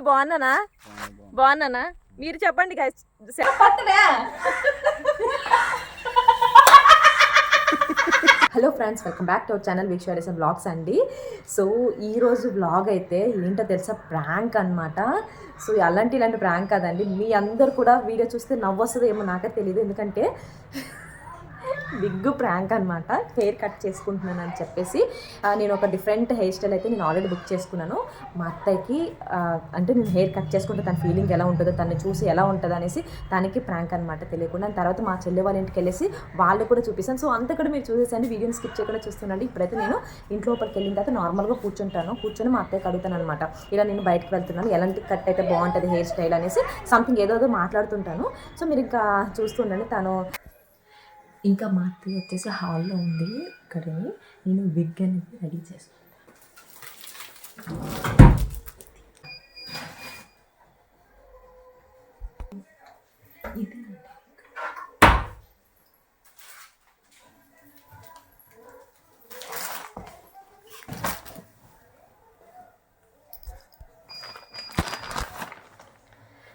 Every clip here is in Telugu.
ఏమండి బాగున్నానా? బాగున్నానా? మీరు చెప్పండి hello friends welcome back to our channel వీక్షారేసన్ blogs అండి. సో ఈరోజు బ్లాగ్ అయితే ఏంటో తెలుసా? ప్రాంక్ అన్నమాట. సో అలాంటి ఇలాంటి ప్రాంక్ కాదండి. మీ అందరు కూడా వీడియో చూస్తే నవ్వు వస్తుందో ఏమో నాకే తెలియదు ఎందుకంటే బిగ్ ప్రాంక్ అనమాట హెయిర్ కట్ చేసుకుంటున్నాను అని చెప్పేసి నేను ఒక డిఫరెంట్ హెయిర్ స్టైల్ అయితే నేను ఆల్రెడీ బుక్ చేసుకున్నాను. మా అత్తయ్యకి అంటే నేను హెయిర్ కట్ చేసుకుంటే తన ఫీలింగ్ ఎలా ఉంటుందో తను చూసి ఎలా ఉంటుంది అనేసి తనకి ప్రాంక్ అనమాట తెలియకుండా. దాని తర్వాత మా చెల్లి వాళ్ళ ఇంటికి వెళ్ళేసి వాళ్ళు కూడా చూపిస్తాను. సో అంతా కూడా మీరు చూసేసండి. వీడియోని స్కిప్ చేయకుండా చూస్తున్నాండి ఇప్పుడైతే నేను ఇంట్లోపలికి వెళ్ళిన తర్వాత నార్మల్గా కూర్చుంటాను. కూర్చొని మా అత్తయ్యకి అడుగుతాను అనమాట ఇలా నేను బయటకు వెళ్తున్నాను. ఎలాంటి కట్ అయితే బాగుంటుంది హెయిర్ స్టైల్ అనేసి సంథింగ్ ఏదో మాట్లాడుతుంటాను. సో మీరు ఇంకా చూస్తుండండి. తను ఇంకా మా అత్తయ్య వచ్చేసి హాల్లో ఉంది ఇక్కడ. నేను విగ్ అనేది రెడీ చేసుకుంటాను ఇది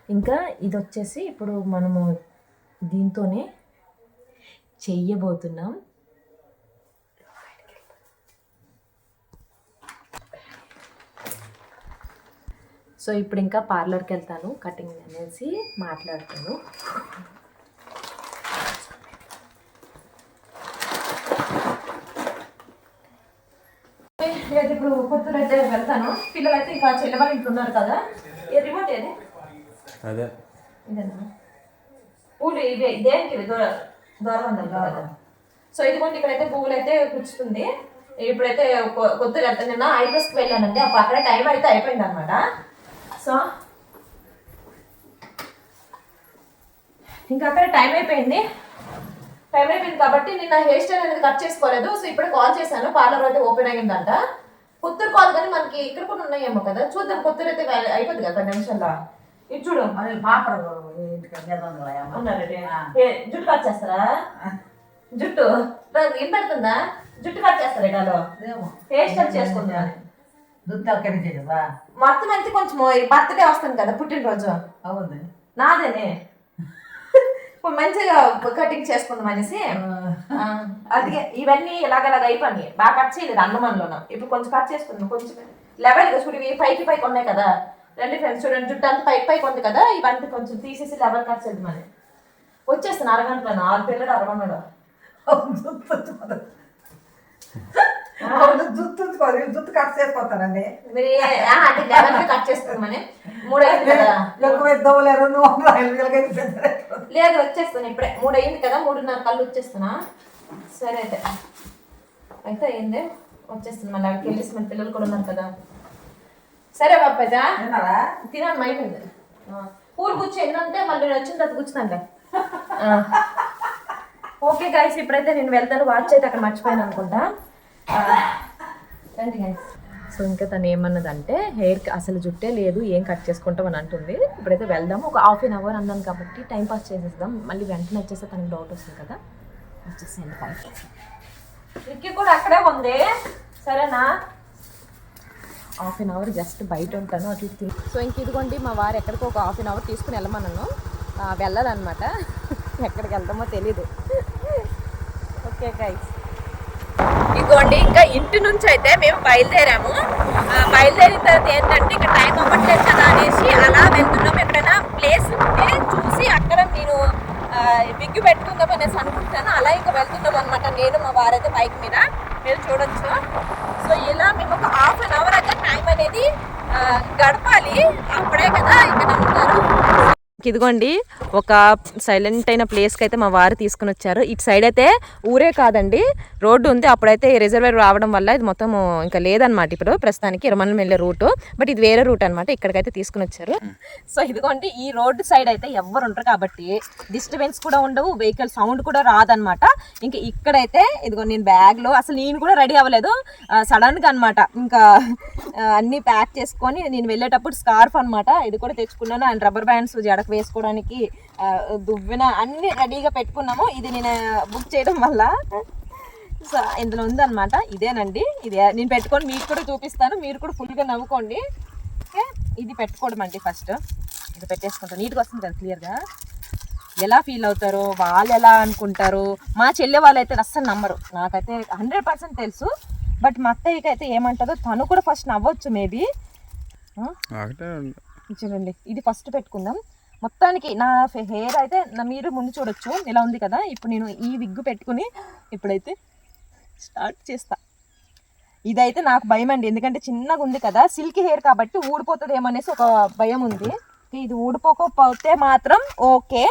ఇంకా ఇది వచ్చేసి ఇప్పుడు మనము దీంతోనే చెయ్యబోతున్నాం. సో ఇప్పుడు ఇంకా పార్లర్కి వెళ్తాను కటింగ్ అనేసి మాట్లాడతాను. లేదు ఇప్పుడు కొత్తూరు అయితే వెళ్తాను. పిల్లలు అయితే ఇంకా చెల్లె వాళ్ళ ఇంట్లో ఉన్నారు కదా. ఏ రిమోట్ ఏది? అదే. ఇదేనా? పూలు ఇవే దేనికి దూరం దూరం ఉంది కదా. సో ఇదిగోండి ఇక్కడైతే పువ్వులు అయితే కూర్చుతుంది ఇప్పుడైతే కొ- నిన్న ఐబ్రోస్కి వెళ్ళానండి. అప్పుడు అక్కడ టైం అయితే అయిపోయింది అనమాట సో ఇంకా అక్కడ టైం అయిపోయింది. టైం అయిపోయింది కాబట్టి నిన్న హెయిర్ స్టైల్ అనేది కట్ చేసుకోలేదు. సో ఇప్పుడు కాల్ చేశాను. పార్లర్ అయితే ఓపెన్ అయ్యిందంట. కొత్తూరు కాల్ కానీ మనకి ఇక్కడ కూడా ఉన్నాయేమో కదా. చూద్దాం కొత్తూరు అయితే వె- అయిపోద్ది కదా నిమిషంలో నిమిషాల్లో ఇది చూడు. అది పాపడ జుట్టు కట్ చేస్తారా? జుట్టు. ఏం పెడుతుందా జుట్టు కట్ చేస్తారా ఇటాలో. Hair style చేసుకుందా? మొత్తం అయితే కొంచెం బర్త్డే వస్తుంది కదా పుట్టినరోజు. అవును. నాదేనే. మంచిగా కటింగ్ చేసుకుందాం అనేసి. ఆ, అది ఇవన్నీ ఇలాగలాగ అయిపోయి బాగా కట్ చేయలేదు అన్నమంలోన ఇప్పుడు కొంచెం కట్ చేసుకుందాం. కొంచెం లెవెల్ చూడు ఇవి పైకి పైకి ఉన్నాయి కదా. రెండు ఫ్రెండ్స్ చూడండి జుట్టు అంతా పైకి పైకి ఉంది కదా ఇవన్నీ కొంచెం తీసేసి లెవెల్ కట్ చేద్దాం అని. వచ్చేస్తాను అరగంటలో ఆరు పిల్లడు అరగంటలో జుత్తు అవును జుత్తు ఉంచుకోదు జుత్తు కట్ మీరు అంటే లెవెల్ కట్ మూడు అయింది కదా. ఎక్కువ లేదు. వచ్చేస్తాను ఇప్పుడే. మూడు అయింది కదా మూడున్నర కళ్ళు వచ్చేస్తున్నా. సరే అయితే. అయితే అయింది. వచ్చేస్తాను మళ్ళీ అక్కడికి వెళ్ళేసి మన పిల్లలు కూడా ఉన్నారు కదా. సరే విన్నారా తినాలి అయిపోయింది ఆ, పూలు కూర్చో ఎన్నంటే మళ్ళీ నేను వచ్చిన తర్వాత కూర్చుందంటే ఓకే గైస్ ఇప్పుడైతే నేను వెళ్తాను వాచ్ అయితే అక్కడ మర్చిపోయాను అనుకుంటా. రండి గైస్ సో ఇంకా తను ఏమన్నదంటే హెయిర్ అసలు జుట్టే లేదు ఏం కట్ చేసుకుంటాం అని అంటుంది. ఇప్పుడైతే వెళ్దాం ఒక హాఫ్ అన్ అవర్ అన్నాను కాబట్టి టైం పాస్ చేసేద్దాం. మళ్ళీ వెంటనే వచ్చేస్తే తనకి డౌట్ వస్తుంది కదా. వచ్చేసేయండి పైకి కూడా అక్కడే ఉంది. సరేనా? హాఫ్ అన్ అవర్ జస్ట్ బయట ఉంటాను అటు ఇటు సో ఇంక ఇదిగోండి మా వారు ఎక్కడికో ఒక హాఫ్ అన్ అవర్ తీసుకుని వెళ్ళమన్నాను. వెళ్ళాలన్నమాట ఎక్కడికి వెళ్తామో తెలీదు. ఓకే గైస్ ఇదిగోండి ఇంకా ఇంటి నుంచి అయితే మేము బయలుదేరాము. బయలుదేరిన తర్వాత ఏంటంటే ఇంకా టైం అవ్వట్లేదు కదా అనేసి అలా వెళ్తున్నాం. ఎక్కడైనా ప్లేస్ ఉంటే చూసి అక్కడ నేను ఆ, పెట్టుకుందాం అనేసి అనుకుంటాను. అలా ఇంకా వెళ్తున్నాం అనమాట నేను మా వారైతే బైక్ మీద. మీరు చూడొచ్చు. సో ఇలా మేము ఒక టైం అనేది గడపాలి. అప్పుడే కదా ఇక్కడ ఇదిగోండి ఒక సైలెంట్ అయిన ప్లేస్కి అయితే మా వారు తీసుకుని వచ్చారు. ఇటు సైడ్ అయితే ఊరే కాదండి రోడ్డు ఉంది. అప్పుడైతే రిజర్వేర్ రావడం వల్ల ఇది మొత్తం ఇంకా లేదనమాట ఇప్పుడు. ప్రస్తుతానికి ఇరమణం వెళ్ళే రూట్. బట్ ఇది వేరే రూట్ అనమాట ఇక్కడికైతే తీసుకుని వచ్చారు. సో ఇదిగోండి ఈ రోడ్డు సైడ్ అయితే ఎవ్వరు ఉండరు కాబట్టి డిస్టర్బెన్స్ కూడా ఉండవు వెహికల్ సౌండ్ కూడా రాదనమాట ఇంకా ఇక్కడైతే ఇదిగో నేను బ్యాగ్లో అసలు నేను కూడా రెడీ అవ్వలేదు. సడన్గా అనమాట ఇంకా అన్నీ ప్యాక్ చేసుకొని నేను వెళ్ళేటప్పుడు స్కార్ఫ్ అన్నమాట. ఇది కూడా తెచ్చుకున్నాను. అండ్ రబ్బర్ బ్యాండ్స్ జడకు వేసుకోవడానికి దువ్వెన అన్ని రెడీగా పెట్టుకున్నాము. ఇది నేను బుక్ చేయడం వల్ల. సో ఇందులో ఉందన్నమాట. ఇదేనండి. ఇది నేను పెట్టుకొని మీకు కూడా చూపిస్తాను. మీరు కూడా ఫుల్గా నవ్వుకోండి. ఓకే? ఇది పెట్టుకోవడం అండి ఫస్ట్ ఇది పెట్టేసుకుంటాను. నీట్గా వస్తుంది కదా క్లియర్గా ఎలా ఫీల్ అవుతారో వాళ్ళు ఎలా అనుకుంటారు మా చెల్లె వాళ్ళు అయితే అస్సలు నమ్మరు. నాకైతే హండ్రెడ్ పర్సెంట్ తెలుసు. బట్ మా అత్తయ్యకి అయితే ఏమంటుందో తను కూడా ఫస్ట్ నవ్వచ్చు మేబీ. చూడండి. ఇది ఫస్ట్ పెట్టుకుందాం. మొత్తానికి నా హెయిర్ అయితే నా మీరు ముందు చూడొచ్చు. ఇలా ఉంది కదా? ఇప్పుడు నేను ఈ విగ్గు పెట్టుకుని ఇప్పుడైతే స్టార్ట్ చేస్తా. ఇదైతే నాకు భయం అండి. ఎందుకంటే చిన్నగా ఉంది కదా సిల్క్ హెయిర్ కాబట్టి ఊడిపోతుందేమో అనేసి ఒక భయం ఉంది. ఇది ఊడిపోకపోతే మాత్రం ఓకే.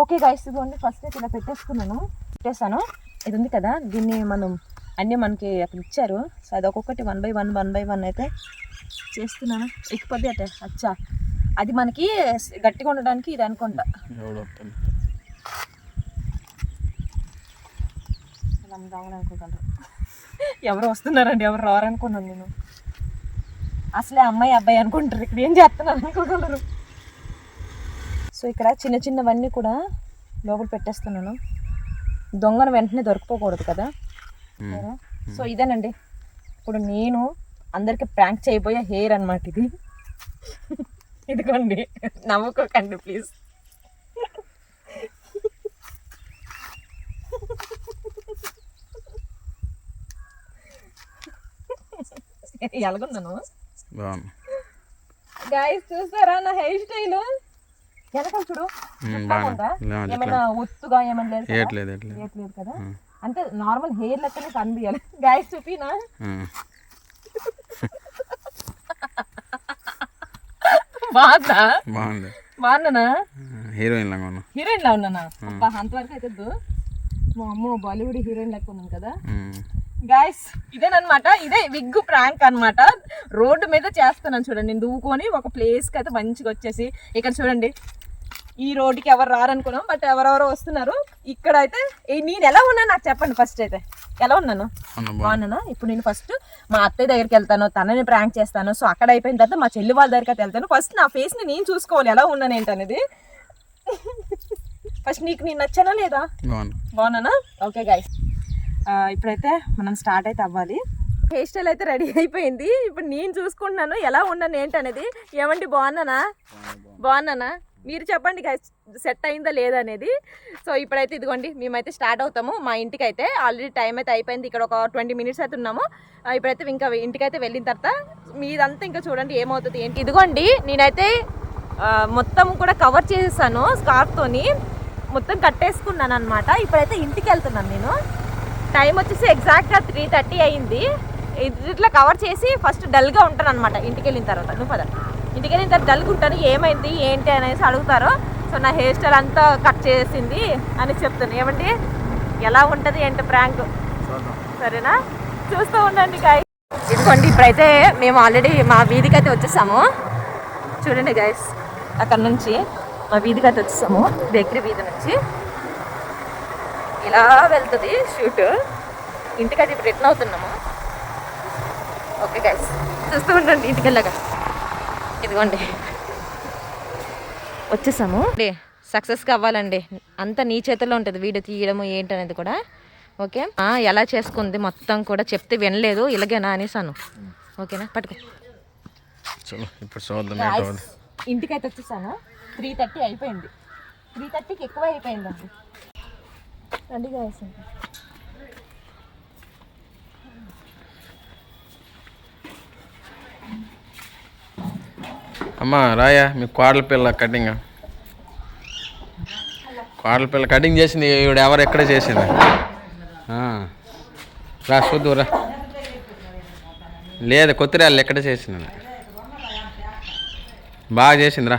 ఓకే గైస్ ఇదిగోండి ఫస్ట్ అయితే ఇలా పెట్టేసుకున్నాను. పెట్టేస్తాను ఇది ఉంది కదా దీన్ని మనం అన్నీ మనకి అక్కడ ఇచ్చారు. సో అది ఒక్కొక్కటి one by one one by one అయితే చేస్తున్నాను. ఎక్కిపోద్ది అటే అచ్చా. అది మనకి గట్టిగా ఉండడానికి ఇది అనుకుంటా. ఎవరు వస్తున్నారండి? ఎవరు రారనుకున్నాను నేను. అసలే అమ్మాయి అబ్బాయి అనుకుంటారు. ఇక్కడ ఏం చేస్తున్నారు అనుకుంటున్నారు? సో ఇక్కడ చిన్న చిన్నవన్నీ కూడా లోపల పెట్టేస్తున్నాను. దొంగను వెంటనే దొరికిపోకూడదు కదా. సో ఇదేనండి. ఇప్పుడు నేను అందరికి ప్రాంక్ చేయబోయే హెయిర్ అన్నమాట ఇది. ఇదిగోండి. నవ్వుకోకండి ప్లీజ్ ఎలాగున్నాను గాయస్ చూస్తారా నా హెయిర్ స్టైల్ వెనకాల చూడు ఏమైనా ఒత్తుగా ఏమైనా లేదు కదా? అంటే నార్మల్ హెయిర్ లెక్కనే కనిపించాలి గాయస్ చూపినా? బాగుందా? బాగుంది. బాగున్నానా? హీరోయిన్ లాగా ఉన్నావు. హీరోయిన్ లా ఉన్నానా? అబ్బా అంతవరకు అయితే. మా అమ్మ బాలీవుడ్ హీరోయిన్ లెక్క ఉన్నాను కదా. గాయస్ ఇదేనమాట ఇదే విగ్గు ప్రాంక్ అన్నమాట. రోడ్డు మీద చేస్తున్నాను చూడండి నేను దూకొని ఒక ప్లేస్కి అయితే మంచిగా వచ్చేసి ఇక్కడ చూడండి. ఈ రోడ్డుకి ఎవరు రారనుకున్నాం బట్ ఎవరెవరో వస్తున్నారు. ఇక్కడ అయితే నేను ఎలా ఉన్నాను నాకు చెప్పండి ఫస్ట్ అయితే. ఎలా ఉన్నాను? బాగున్నానా? ఇప్పుడు నేను ఫస్ట్ మా అత్తయ్య దగ్గరికి వెళ్తాను తనని ప్రాంక్ చేస్తాను. సో అక్కడ అయిపోయిన తర్వాత మా చెల్లి వాళ్ళ దగ్గరికి అయితే వెళ్తాను. ఫస్ట్ నా ఫేస్ని నేను చూసుకోవాలి ఎలా ఉన్నాను ఏంటనేది ఫస్ట్ నీకు నేను నచ్చానా లేదా? బాగున్నానా? ఓకే గైస్ ఇప్పుడైతే మనం స్టార్ట్ అయితే అవ్వాలి. హెయిర్ స్టైల్ అయితే రెడీ అయిపోయింది. ఇప్పుడు నేను చూసుకుంటున్నాను ఎలా ఉన్నాను ఏంటనేది ఏమండి బాగున్నానా? బాగున్నానా? మీరు చెప్పండి గైస్ సెట్ అయిందా లేదనేది సో ఇప్పుడైతే ఇదిగోండి మేమైతే స్టార్ట్ అవుతాము. మా ఇంటికి అయితే ఆల్రెడీ టైం అయితే అయిపోయింది. ఇక్కడ ఒక ట్వంటీ మినిట్స్ అయితే ఉన్నాము. ఇప్పుడైతే ఇంకా ఇంటికైతే వెళ్ళిన తర్వాత మీదంతా ఇంకా చూడండి ఏమవుతుంది ఏంటి. ఇదిగోండి నేనైతే మొత్తం కూడా కవర్ చేసేసాను స్కార్ఫ్తోని మొత్తం కట్టేసుకున్నాను అనమాట ఇప్పుడైతే ఇంటికి వెళ్తున్నాను నేను. టైం వచ్చేసి ఎగ్జాక్ట్గా త్రీ థర్టీ అయింది. ఇట్లా కవర్ చేసి ఫస్ట్ డల్గా ఉంటాను అనమాట ఇంటికి వెళ్ళిన తర్వాత. నువ్వు పద. ఇంటికి ఇంత తర్వాత ఉంటాను ఏమైంది ఏంటి అనేసి అడుగుతారు. సో నా హెయిర్ స్టైల్ అంతా కట్ చేసింది అని చెప్తాను ఏమండి? ఎలా ఉంటుంది ఏంటి ప్రాంక్? సరేనా? చూస్తూ ఉండండి గాయస్ ఇదిగోండి ఇప్పుడైతే మేము ఆల్రెడీ మా వీధికి అయితే వచ్చేసాము. చూడండి గైస్ అక్కడ నుంచి మా వీధికి అయితే వచ్చేసాము బేకరీ వీధి నుంచి. ఇలా వెళ్తుంది షూట్ ఇంటికైతే ఇప్పుడు రిటర్న్ అవుతున్నాము. ఓకే గైస్ చూస్తూ ఉండండి ఇంటికి వెళ్ళగా ఇదిగోండి. వచ్చేసాము. సక్సెస్గా అవ్వాలండి అంత నీ చేతిలో ఉంటుంది వీడియో తీయడము ఏంటనేది కూడా. ఓకే? ఆ, ఎలా చేసుకుంది మొత్తం కూడా చెప్తే వినలేదు ఇలాగేనా అనేసాను. ఓకేనా? పట్టుకో. చలో ఇప్పుడు చూద్దాం ఏంటో అది. ఇంటికి అయితే వచ్చేసాను. త్రీ థర్టీ అయిపోయింది. త్రీ థర్టీకి ఎక్కువ అయిపోయిందండి. రండి గాయస్ అమ్మా రాయా మీ కోడల పిల్ల కటింగ్ కోడల పిల్ల కటింగ్ చేసింది ఈవిడ ఎవరు ఎక్కడ చేసింది? ఆ. రా చూద్దు రా. లేదు కొత్తిరాళ్ళు ఎక్కడ చేసింది? బాగా చేసిందిరా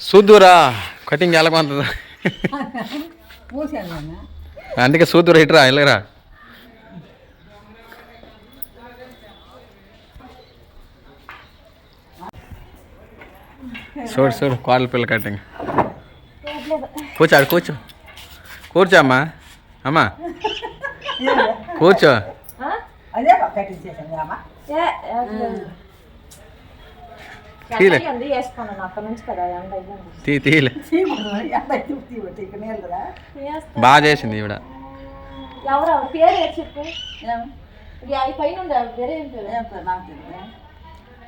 చూద్దురా కటింగ్ ఎలా కొంత అందుకే చూద్దురా ఇటురా వెళ్ళరా. చూడు చూడు కోడల పిల్ల కటింగ్. కూర్చో ఆడ కూర్చో. కూర్చో అమ్మా. అమ్మా. కూర్చో. బాగా చేసింది ఈవిడ. ఏది చెప్పు?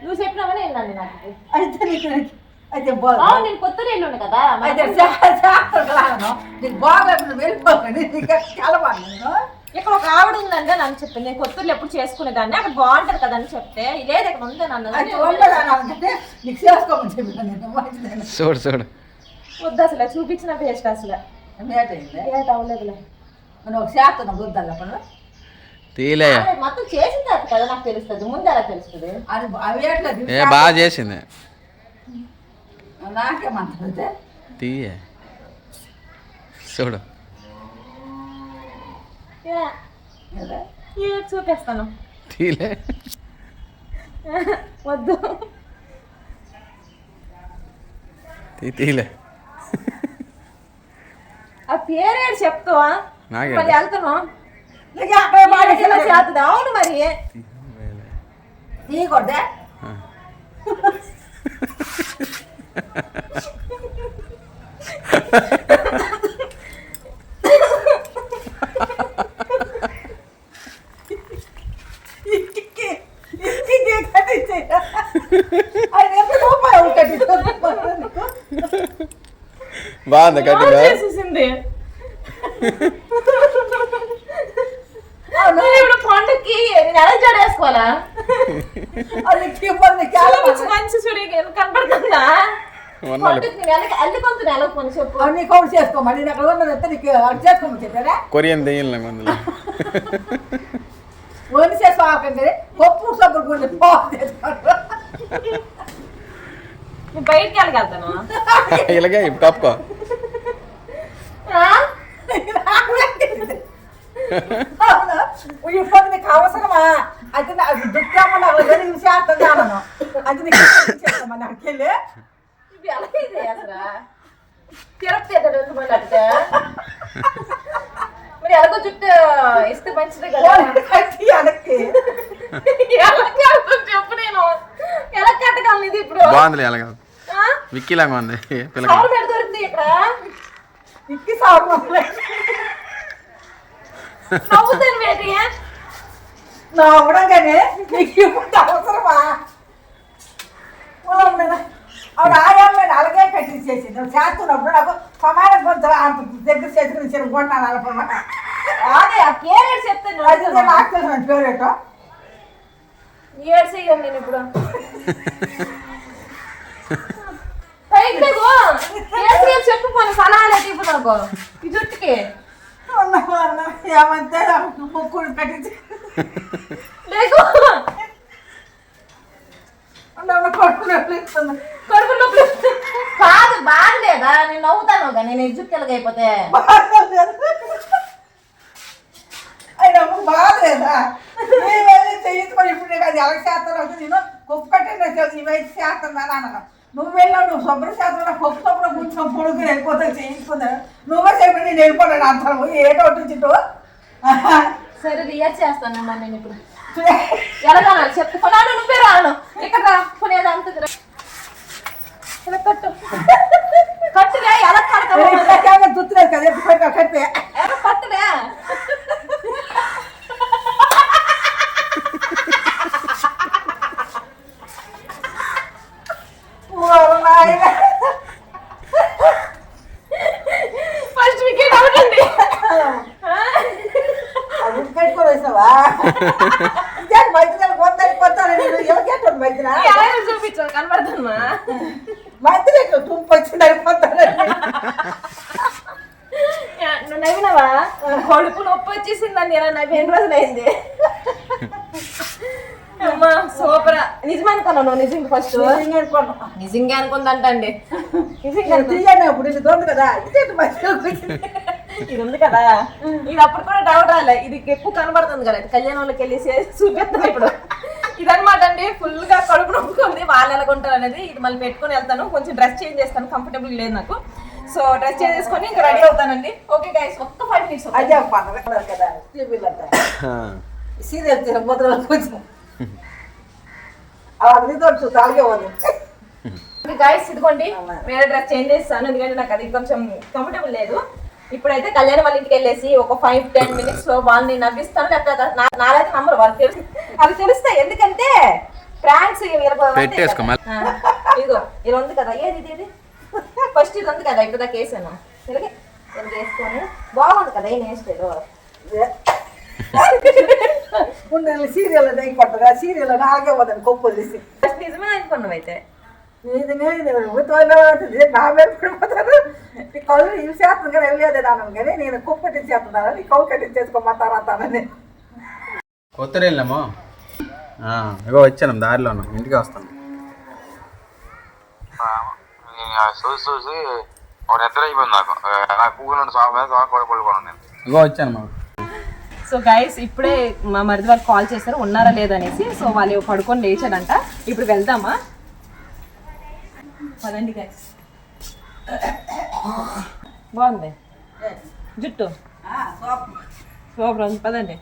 నువ్వు నాకు అయితే అవును నేను కొత్త ఉండే కదా అయితే శాస్త్రం నీకు బాగా ఇప్పుడు వెళ్ళిపోకండి నీకు కలవాలి నేను. ఇక్కడ ఒక ఆవిడ ఉందంటే నన్ను చెప్పింది నేను కొత్తలు ఎప్పుడు చేసుకునేదాన్ని అక్కడ బాగుంటది కదా అని చెప్తే లేదు ఇక్కడ ఉంది నన్ను నీకు చేసుకోమని చెప్పిన చూడు చూడు. వద్దు అసలు చూపించిన వేస్ట్ అసలు. ఏట్ అవ్వలేదులే. మనం ఒక శాతం గుద్దాలి అప్పుడు? తీలే. మొత్తం తర్వాత కదా నాకు తెలుస్తుంది ముందు ఎలా తెలుస్తుంది? అది అవి బాగా చేసింది. నాకేమంటుంది తీయే. చూడు. చూపిస్తాను. తీలే. వద్దు. తీ తీలే. ఆ పేరేడు చెప్తావా? నాకే మరి వెళ్తాను అవును మరి. తీయకూడదే. ఇంటికి ఇంటికి కట్టించేయ్. ఆయన ఎంత రూపాయలు కట్టించారు బాగుంది కట్టింగ్ Korean దెయ్యం మందులో ఓని చేసుకోకండి పప్పు సబ్బులు కొన్ని పోపు చేసుకోండి నేను బయటికి వెళ్ళగలుగుతాను ఇలాగే కప్పుకో అవును? ఇప్పుడు నీకు అవసరమా? అయితే నాకు దుఃఖమని అవన్నీ చేస్తాను అది నీకు చేస్తామా నాకు వెళ్ళి ఇది ఎలా ఇది అసలు తిరుపతి ఎక్కడ ఉంది మళ్ళీ అంటే మరి ఎలాగో జుట్టు ఇస్తే మంచిదే కదా కట్టి వెనక్కి ఎలా కడతాను చెప్పు నేను ఎలా కట్టగలను ఇది ఇప్పుడు బాగుందిలే అలాగే ఆ? విక్కీలాగా ఉంది పిల్లగా సౌండ్ పెట్టి దొరుకుతుంది ఇక్కడ ఇక్కి సాగు నవ్వుతాను వేటి నా అవడంగానే నీకు ఇప్పుడు అవసరమా పొలం మీద ఆవిడ ఆయామైన అలాగే కట్టించేసి నువ్వు చేస్తున్నప్పుడు నాకు సమానం కొంత అంత దగ్గర చేసుకుని చిన్న కొట్టాను అనుకున్నా అదే ఆ పేరు చెప్తాను అది నాకు తెలిసిన పేరేటో ఏడు చెయ్యం నేను ఇప్పుడు. చెప్పు పోనీ సలహాలు ఇప్పుడు నాకు. ఈ జుట్టుకి. ఏమంటే ముక్కుడు కట్టించి కడుపు నొప్పి కాదు బాగలేదా నేను నవ్వుతాను కానీ నేను ఈ జుట్టు ఎలాగైపోతే అయినా బాగాలేదా నీ వెళ్ళి చేయించుకొని ఇప్పుడు అది ఎలా చేస్తాను నేను కుప్పు కట్టిన ఇవి చేస్తాను అన్నాను. నువ్వు వెళ్ళావు నువ్వు శుభ్ర చేస్తున్నా కుప్పు శుభ్ర కొంచెం పొడుగు వెళ్ళిపోతే చేయించుకుందా నువ్వే చెప్పి నేను ఏటో వచ్చింటో సరే రియాజ్ చేస్తాను నేను ఇప్పుడు. ఎలాగా చెప్తా కొనాడు నువ్వే రాను. ఇక్కడ రా. కొనేది అంత కట్టు. కట్టుగా ఎలా కడతావు? దుత్తులేదు కదా కట్టే ఎలా కట్టుగా ఫస్ట్ వికెట్ అవుట్ అండి అది పెట్టుకొని వేసినావా ఇదే మైత్రి పోతాను పోతాను నేను ఎవరికెట్టు మైత్రి ఎలా చూపించావు కనబడుతుందా మైత్రి ఎట్లా తుంపు వచ్చింది అయిపోతాను నువ్వు నవ్వినావా కడుపు నొప్పి వచ్చేసిందండి ఇలా నవ్వి ఎన్ని రోజులైంది అమ్మా సూపర్ నిజం అనుకున్నావు నువ్వు నిజంగా ఫస్ట్ నిజంగా అనుకుందంట అండి ఇప్పుడు ఇది దొంగ కదా? ఇదే ఉంది కదా? ఇది అప్పుడు కూడా డౌట్ రాలే. ఇది ఎక్కువ కనబడుతుంది కదా? ఇది కళ్యాణంలోకి వెళ్ళి చూపిస్తాను ఇప్పుడు. ఇదనమాట అండి. ఫుల్గా కడుపు నొప్పుకుంది. వాళ్ళు ఎలాగుంటారు అనేది ఇది మళ్ళీ పెట్టుకొని వెళ్తాను. కొంచెం డ్రెస్ చేంజ్ చేస్తాను. కంఫర్టబుల్ లేదు నాకు. సో డ్రెస్ చేంజ్ చేసుకొని ఇంకా రెడీ అవుతానండి. ఓకే గైస్ ఒక్క ఫైవ్ మినిట్స్ అదే పండుగ కదా? సీరియల్ కొంచెం అవన్నీ తోడు తాగే ఉంది గైస్ ఇదిగోండి వేరే డ్రెస్ చేంజ్ చేస్తాను. ఎందుకంటే నాకు అది కొంచెం కంఫర్టబుల్ లేదు. ఇప్పుడైతే కళ్యాణ్ వాళ్ళ ఇంటికి వెళ్ళేసి ఒక ఫైవ్ టెన్ మినిట్స్లో వాళ్ళని నవ్విస్తాను. లేకపోతే నా- నాదైతే నంబర్ వాళ్ళు తెలుసు అవి తెలుస్తాయి. ఎందుకంటే ఫ్రాన్స్. ఇదిగో ఇది ఉంది కదా. ఏది ఇది ఇది? ఫస్ట్ ఇది ఉంది కదా ఇప్పుడు దాకా వేసాను వేసుకొని. బాగుంది కదా ఏం. వేసుకో ఉన్న సీరియల్ దయ్యి కొట్టగా సీరియల్ నాకే పోతాను కొప్పు తీసి. ఫస్ట్ నిజమే అనుకున్నావు అయితే? ఇది నేను నా మీద పడిపోతాను ఈ కళ్ళు ఇవి చేస్తుంది కానీ వెళ్ళేది నాన్న కానీ నేను కుప్ప కట్టించేస్తున్నాను నీ కౌలు కట్టించేసుకోమంటారా తానని కొత్త వెళ్ళాము ఇగో వచ్చాను దారిలో ఉన్నాం ఇంటికి వస్తాను. ఆ చూసి చూసి ఒక నిద్ర అయిపోయింది నాకు. ఆ, నాకు కూకున్నాడు సాగు మీద సాగు పడుకోను నేను. ఇగో వచ్చాను మా సో గైస్ ఇప్పుడే మా మరిది వాళ్ళు కాల్ చేశారు ఉన్నారా లేదనేసి సో వాళ్ళు పడుకొని లేచాడంట ఇప్పుడు వెళ్దామా? పదండి గైస్ బాగుంది. జుట్టు. సూపర్ ఉంది. పదండి.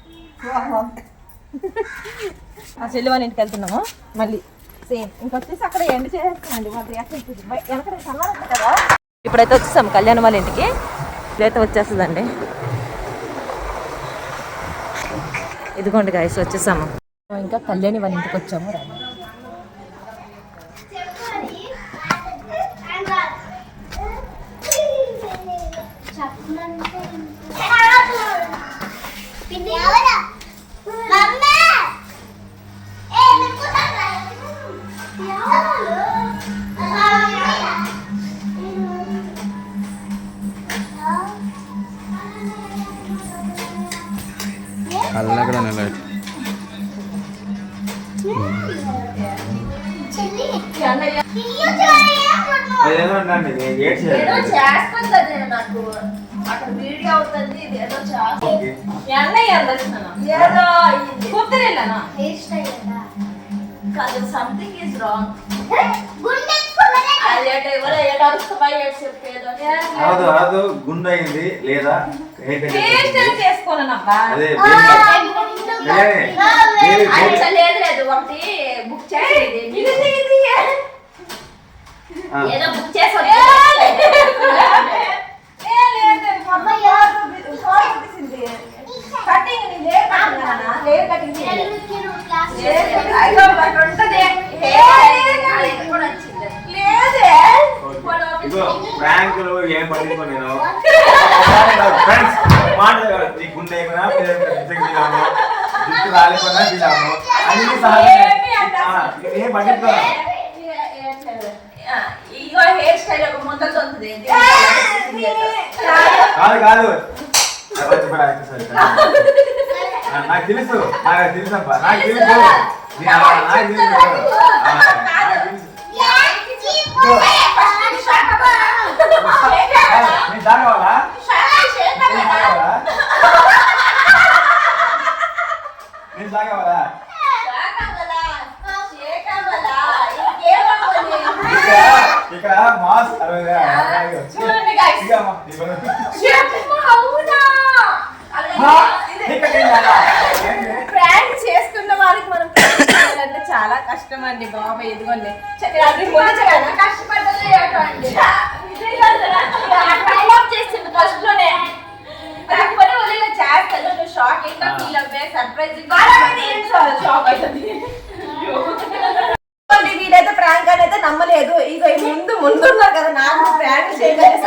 ఆ చెల్లి వాళ్ళ ఇంటికి వెళ్తున్నాము. మళ్ళీ సేమ్. ఇంకొచ్చేసి అక్కడ ఎండ్ చేసేస్తామండి మాకు కదా. ఇప్పుడైతే వచ్చేసాం కళ్యాణ్ వాళ్ళ ఇంటికి. ఇప్పుడైతే వచ్చేస్తుందండి. ఇదిగోండి గాయస్ వచ్చేసాము. ఇంకా కళ్యాణి వాళ్ళ ఇంటికి వచ్చాము ఏదో ఏదో అయ్యింది. కూతురెళ్ళనా కాదు సంథింగ్ ఈజ్ రాంగ్ చెప్పేదో అదు అదు గుండె అయింది లేదా హెయిర్ ఏదో బుక్ చేసి కటింగ్ నీ లేయర్ కటింగ్ అన్నా లేయర్ కటింగ్ ఇదిగో బ్యాంకులో ఏం పట్టించుకో నేను. ఫ్రెండ్స్ మాట నీ గుండె అయిపోయినా తినాము జుట్టు రాలిపోయినా తినాము అన్ని. ఆ, ఏం పట్టించుకో ఇగో హెయిర్ స్టైల్ ఒక ముందర ఉంటుంది కాదు కాదు. నాకు తెలుసు నాకు తెలుసు అబ్బా నాకు తెలుసు. నాకు తెలుసు. తాగవాలా నేను తాగవాలా నేను తాగవాలా ఇక్కడ మాస్ చూడండి guys. ప్రాంక్ చేసుకున్న వారికి మనం చేయాలంటే చాలా కష్టం అండి. బాబాయ్ ఇదిగోండి లోనే. కాకపోతే వదిలే చేస్తాను నువ్వు షాక్ ఇంకా ఫీల్ అవ్వే సర్ప్రైజ్ షాక్ అవుతుంది. చూడండి, వీడైతే ప్రాంక్ అని అయితే నమ్మలేదు. ఇక ముందు ముందు ఉన్నారు కదా నాకు ప్రాంక్ చేయగలిగే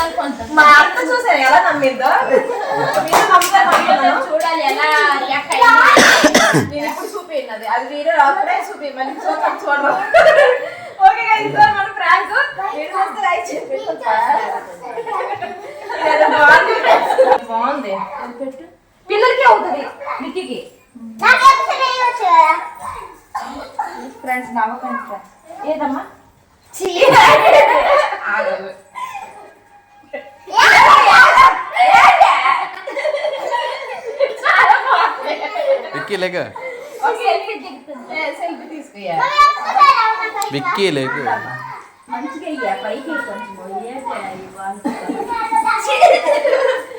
అనుకుంటుంది మా అత్త చూసారు ఎలా నమ్మిందో. చూడాలి ఎలా నేను ఎప్పుడు చూపినది అది. వీడియో అప్పుడే చూపి మళ్ళీ చూడరు ఓకే ఇదో మన ప్రాంక్. బాగుంది. friends. పిల్లలకి అవుతుంది ఫ్రెండ్స్ ఏదమ్మా. విక్కీ లేక? విక్కీ లేకు?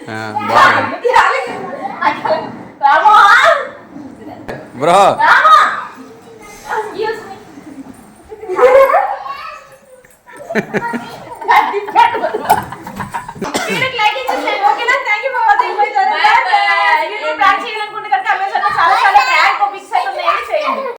ఆ, బాగుంది. vamos on! Bro! Come! Excuse me!